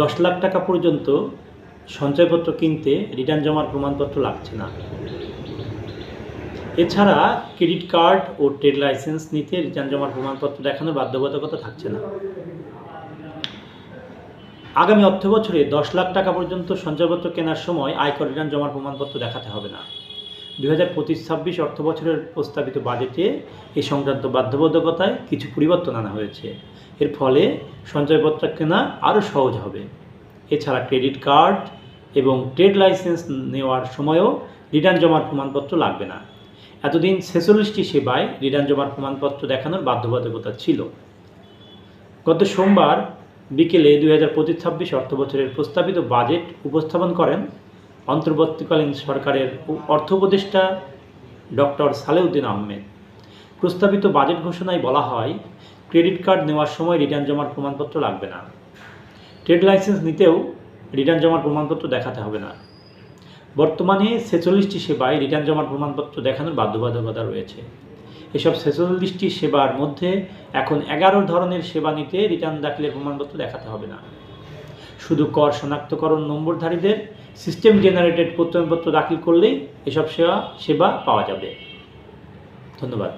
দশ লাখ টাকা পর্যন্ত সঞ্চয়পত্র কিনতে রিটার্ন জমার প্রমাণপত্র লাগছে না। এছাড়া ক্রেডিট কার্ড ও ট্রেড লাইসেন্স নিতে রিটার্ন জমার প্রমাণপত্র দেখানোর বাধ্যবাধকতা থাকছে না। আগামী অর্থ বছরে দশ লাখ টাকা পর্যন্ত সঞ্চয়পত্র কেনার সময় আয়কর রিটার্ন জমার প্রমাণপত্র দেখাতে হবে না। দুই হাজার পঁচিশ ছাব্বিশ অর্থ বছরের প্রস্তাবিত বাজেটে এ সংক্রান্ত বাধ্যবাধকতায় কিছু পরিবর্তন আনা হয়েছে। এর ফলে সঞ্চয়পত্র কেনা আরও সহজ হবে। এছাড়া ক্রেডিট কার্ড এবং ট্রেড লাইসেন্স নেওয়ার সময়ও রিটার্ন জমার প্রমাণপত্র লাগবে না। এতদিন ছেচল্লিশটি সেবায় রিটার্ন জমার প্রমাণপত্র দেখানোর বাধ্যবাধকতা ছিল। গত সোমবার বিকেলে দুই হাজার পঁচিশ ছাব্বিশ অর্থ বছরের প্রস্তাবিত বাজেট উপস্থাপন করেন অন্তর্বর্তীকালীন সরকারের অর্থ উপদেষ্টা ডক্টর সালেউদ্দিন আহমেদ। প্রস্তাবিত বাজেট ঘোষণায় বলা হয়, ক্রেডিট কার্ড নেওয়ার সময় রিটার্ন জমার প্রমাণপত্র লাগবে না। ট্রেড লাইসেন্স নিতেও রিটার্ন জমার প্রমাণপত্র দেখাতে হবে না। বর্তমানে ছেচল্লিশটি সেবায় রিটার্ন জমার প্রমাণপত্র দেখানোর বাধ্যবাধকতা রয়েছে। এসব ছেচল্লিশটি সেবার মধ্যে এখন এগারো ধরনের সেবা নিতে রিটার্ন দাখিলের প্রমাণপত্র দেখাতে হবে না। শুধু কর শনাক্তকরণ নম্বরধারীদের সিস্টেম জেনারেটেড প্রত্যয়নপত্র দাখিল করলেই এসব সেবা সেবা পাওয়া যাবে। ধন্যবাদ।